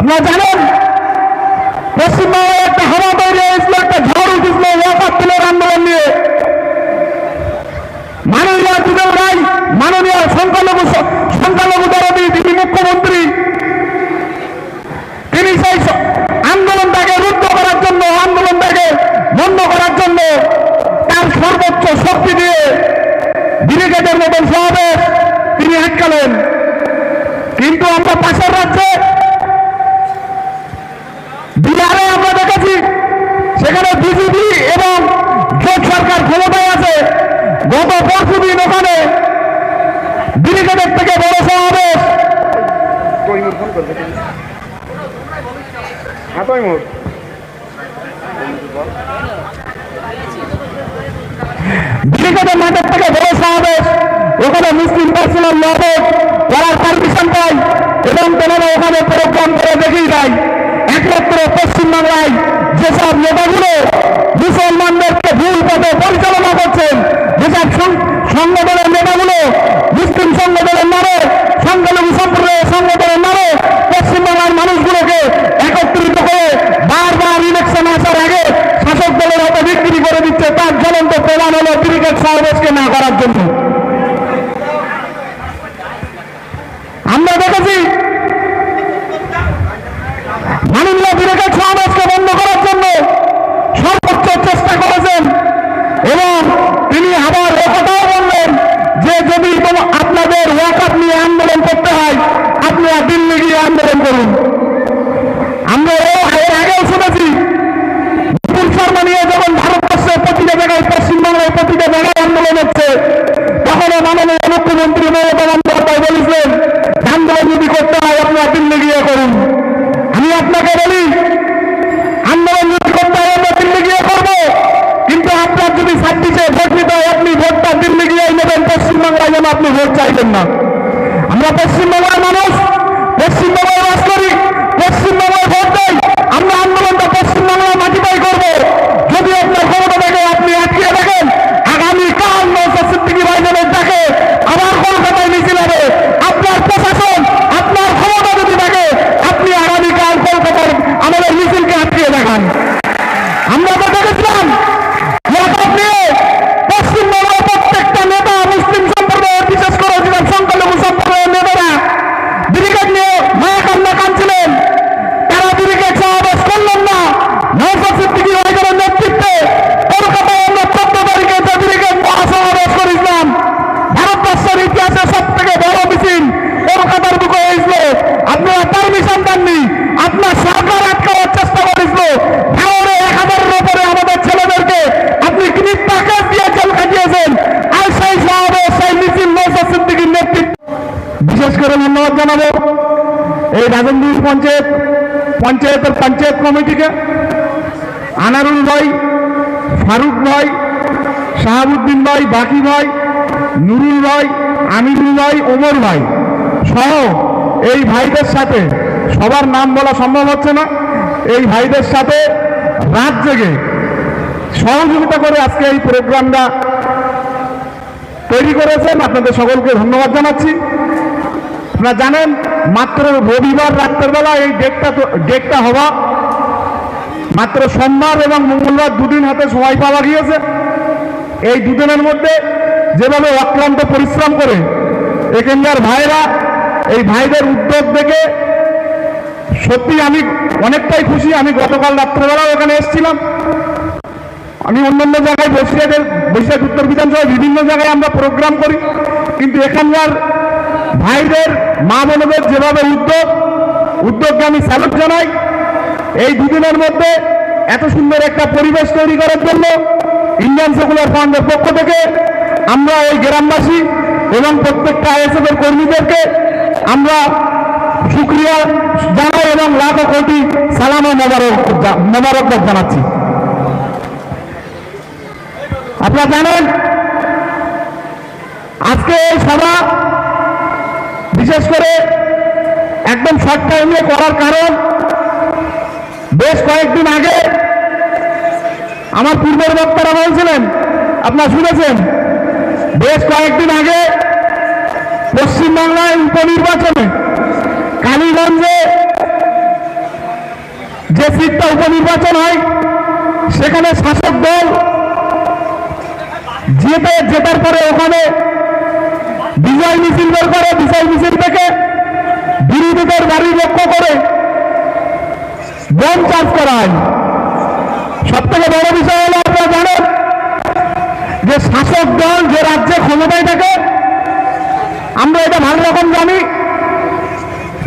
জানেন পশ্চিমবঙ্গে একটা হাওয়া তৈরি হয়েছিল একটা ঝড় উঠেছিল তুলের আন্দোলন নিয়ে। মাননীয় মাননীয় সংখ্যালঘু সংখ্যালঘু দরদি তিনি মুখ্যমন্ত্রী তিনি সেই স- আন্দোলনটাকে রুদ্ধ করার জন্য আন্দোলনটাকে বন্ধ করার জন্য তার সর্বোচ্চ শক্তি দিয়ে ব্রিগেডের মতন সমাবেশ তিনি আটকালেন কিন্তু আমরা পাশের রাজ্যে বিহারে আমরা দেখেছি সেখানে বিজেপি এবং জোট সরকার ক্ষমতায় আছে গত পরশু দিন ওখানে ব্রিগেডের থেকে বড় সমাবেশ তৈমুর ফোন করবে হ্যাঁ তৈমুর ব্রিগেডের মাঠের যেসব নেতাগুলো মুসলমানদেরকে ভুল পথে পরিচালনা করছেন, যেসব সংগঠনের নেতাগুলো মুসলিম সংগঠনের নামে সংখ্যালঘু সম্প্রদায়ের সংগঠনের নামে পশ্চিমবাংলার মানুষগুলোকে একত্রিত করে বারবার ইলেকশন আসার আগে শাসক দলের হাতে বিক্রি করে দিচ্ছে তার জ্বলন্ত প্রমাণ হলো ক্রিকেট সমাবেশকে না করার জন্য আমরা দেখেছি মাননীয় ক্রিকেট সমাবেশকে বন্ধ করার জন্য সর্বোচ্চ চেষ্টা করেছেন এবং তিনি আবার এ কথাও বললেন যে যদি কোনো ওয়াকাপ নিয়ে আন্দোলন করতে হয় আপনারা দিল্লি গিয়ে আন্দোলন করুন আমরা এর এর আগেও শুনেছি বিপুল শর্মা নিয়ে যখন ভারতবর্ষের প্রতিটা জায়গায় পশ্চিমবঙ্গের প্রতিটা জায়গায় আন্দোলন হচ্ছে তখনও মাননীয় মুখ্যমন্ত্রী মমতা বন্দ্যোপাধ্যায় বলেছিলেন আন্দোলন যদি করতে হয় আপনারা দিল্লি গিয়ে করুন আমি আপনাকে বলি আন্দোলন যদি করতে হয় আমরা দিল্লি গিয়ে করব কিন্তু আপনার যদি ছাব্বিশে ভোট দিতে হয় আপনি ভোটটা দিল্লি গিয়ে নেবেন পশ্চিমবাংলায় যেন আপনি ভোট চাইবেন না। আমরা পশ্চিমবঙ্গের মানুষ পশ্চিমবঙ্গে বাস করি পশ্চিমবঙ্গের ভোট দেয় আমরা আন্দোলনটা পশ্চিমবাংলার মাটিটাই করব যদি আপনার ক্ষমতা থেকে আপনি আটকিয়ে দেখেন আগামী কাল নৌসা সিদ্দিকি ভাইজানের ডাকে আবার কলকাতায় মিছিল হবে আপনার প্রশাসন আপনার ক্ষমতা যদি থাকে আপনি আগামী কাল কলকাতার আমাদের মিছিলকে আটকিয়ে দেখান আমরা তো দেখেছিলাম ওয়াকফ নিয়ে পশ্চিমবঙ্গের প্রত্যেকটা নেতা মুসলিম সম্প্রদায়ের বিশেষ করে যেসব সংখ্যালঘু সম্প্রদায়ের নেতারা ব্রিগেড নিয়ে মায়া কান্না কাঁদছিলেন তারা ব্রিগেড সমাবেশ করলেন না নৌসা সিদ্দিকী রায়গড়ের নেতৃত্বে কলকাতায় আমরা চোদ্দ তারিখে যে ব্রিগেড মহাসমাবেশ করেছিলাম ভারতবর্ষের ইতিহাসে সব থেকে বড় মিছিল কলকাতার বুকে হয়েছিল আপনারা পারমিশন দেননি আপনার সরকার আটকাবার চেষ্টা করেছিল ভাঙড়ে এক হাজারের উপরে আমাদের ছেলেদেরকে আপনি ক্লিপ প্যাকেজ দিয়ে জেল খাটিয়েছেন আর সেই সমাবেশ সেই মিছিল নৌসা সিদ্দিকীর নেতৃত্ব বিশেষ করে ধন্যবাদ জানাব। এই রাজেন্দ্র পঞ্চায়েত, পঞ্চায়েতের পঞ্চায়েত কমিটিকে। আনারুল ভাই, ফারুক ভাই, শাহাবুদ্দিন ভাই, বাকি ভাই, নুরুল ভাই, আমিরুল ভাই, ওমর ভাই সহ এই ভাইদের সাথে সবার নাম বলা সম্ভব হচ্ছে না। এই ভাইদের সাথে রাত জেগে সহযোগিতা করে আজকে এই প্রোগ্রামটা তৈরি করেছেন। আপনাদের সকলকে ধন্যবাদ জানাচ্ছি। আপনারা জানেন, মাত্র রবিবার রাত্রেবেলা এই ডেটটা ডেটটা হওয়া। মাত্র সোমবার এবং মঙ্গলবার দুদিন হাতে সময় পাওয়া গিয়েছে। এই দুদিনের মধ্যে যেভাবে অক্লান্ত পরিশ্রম করে এখানকার ভাইরা, এই ভাইদের উদ্যোগ দেখে সত্যি আমি অনেকটাই খুশি। আমি গতকাল রাত্রেবেলাও এখানে এসেছিলাম। আমি অন্যান্য জায়গায় বসিরহাটের বসিরহাট উত্তর বিধানসভায় বিভিন্ন জায়গায় আমরা প্রোগ্রাম করি। কিন্তু এখানকার ভাইদের, মা বোনদের যেভাবে উদ্যোগ, উদ্যোগকে আমি স্যালুট জানাই। এই দুদিনের মধ্যে এত সুন্দর একটা পরিবেশ তৈরি করার জন্য ইন্ডিয়ান সেকুলার ফান্ডের পক্ষ থেকে আমরা এই গ্রামবাসী এবং প্রত্যেকটা আইএসএফ এর কর্মীদেরকে আমরা শুক্রিয়া জানাই এবং লাখো কোটি সালাম ও মোবারক মোবারকবাদ জানাচ্ছি। আপনারা জানেন, আজকে এই সভা করে একদম শর্ট টাইমে করার কারণ বেশ কয়েকদিন আগে আমার পূর্বের বক্তারা বলছিলেন, আপনারা শুনেছেন? বেশ কয়েকদিন আগে পশ্চিমবাংলায় উপনির্বাচনে কালীগঞ্জে যে সিটটা উপনির্বাচন হয়, সেখানে শাসক দল জিতে জেতার পরে ওখানে বিজয় মিছিল বের করে, বিজয় মিছিল থেকে বিরোধীদের বাড়ি লক্ষ্য করে বোম চার্জ করা হয়। সব থেকে বড় বিষয় হলো আপনারা জানেন যে শাসক দল যে রাজ্যে ক্ষমতায় থাকে, আমরা এটা ভালো রকম জানি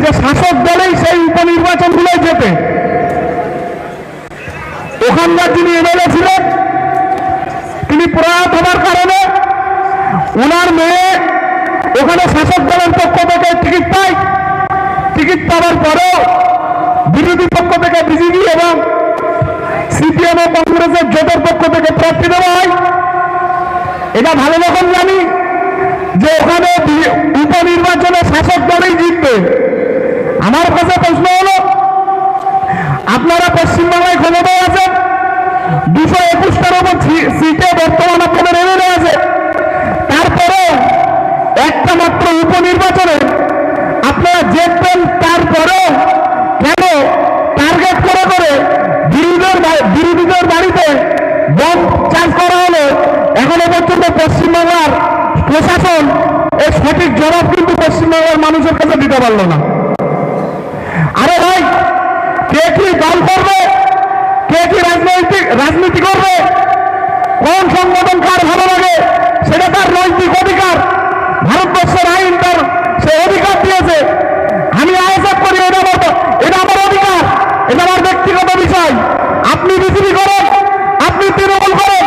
যে শাসক দলেই সেই উপনির্বাচনগুলোই যেতে ওখানকার যিনি এমএলএ ছিলেন, তিনি প্রয়াত হবার কারণে ওনার মেয়ে ওখানে শাসক দলের পক্ষ থেকে টিকিট পাই। টিকিট পাওয়ার পরেও বিরোধী পক্ষ থেকে বিজেপি এবং সিপিএম ও কংগ্রেসের জোটের পক্ষ থেকে প্রার্থী দেওয়া হয়। এটা ভালো রকম জানি যে ওখানে উপনির্বাচনে শাসক দলই জিতবে। আমার কাছে প্রশ্ন হলো, আপনারা পশ্চিমবাংলায় ক্ষমতায় আছেন, দুশো একুশটার উপর সিটে বর্তমান আপনাদের এমএলএ আছে তারপরেও একটা মাত্র উপনির্বাচনে আপনারা জিতবেন তারপরেও কেন টার্গেট করে করে বিরোধীদের বা- বিরোধীদের বাড়িতে বম চার্জ করা হলো এখনও পর্যন্ত পশ্চিমবঙ্গের প্রশাসন এর সঠিক জবাব কিন্তু পশ্চিমবঙ্গের মানুষের কাছে দিতে পারল না। আরে ভাই, কে কি দল করবে? কে কি রাজনৈতিক, রাজনীতি করবে? কোন সংগঠন কার ভালো লাগে? সেটা তার নৈতিক অধিকার। ভারতবর্ষের আইন তার সে অধিকার দিয়েছে আমি আয়োজক করি এটা আমার এটা আমার অধিকার এটা আমার ব্যক্তিগত বিষয় আপনি বিজেপি করেন আপনি তৃণমূল করেন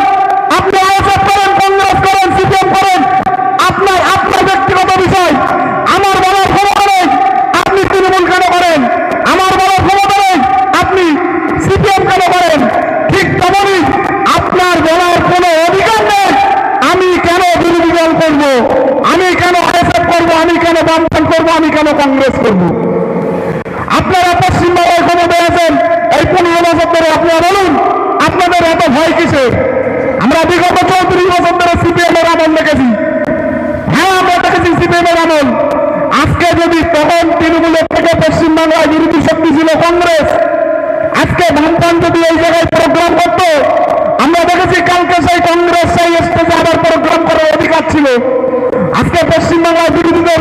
আপনি আয়োজক করেন কংগ্রেস করেন সিপিএম করেন আপনার আপনার ব্যক্তিগত বিষয় আমার বলার ক্ষমতা নেই আপনি তৃণমূল কেন করেন আমার বলার ক্ষমতা নেই আপনি সিপিএম কেন করেন ঠিক তেমনই আপনার বলার কোনো অধিকার নেই আমি কেন বিরোধী দল করব আমি কেন আইএসএফ করব আমি কেন বামফ্রন্ট করব আমি কেন কংগ্রেস করব? আপনারা পশ্চিমবঙ্গের ক্ষমতায় আছেন এই পনেরো বছর ধরে আপনারা বলুন, আপনাদের এত ভয় কিসের? আমরা বিগত চৌত্রিশ বছর ধরে সিপিএম এর আমল দেখেছি। হ্যাঁ আমরা দেখেছি সিপিএম এর আমল। আজকে যদি তখন তৃণমূলের থেকে পশ্চিমবাংলায় বিরোধী শক্তি ছিল কংগ্রেস, আজকে বামফ্রন্ট যদি এই জায়গায় প্রোগ্রাম করতো আমরা দেখেছি কালকে সেই কংগ্রেস সেই স্টেজে আবার প্রোগ্রাম করার অধিকার ছিল আজকে পশ্চিমবাংলায় বিরোধীদের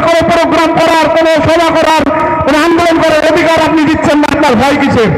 কোন সভা করার আন্দোলন করার অধিকার আপনি দিচ্ছেন না আপনার ভয় কিসের?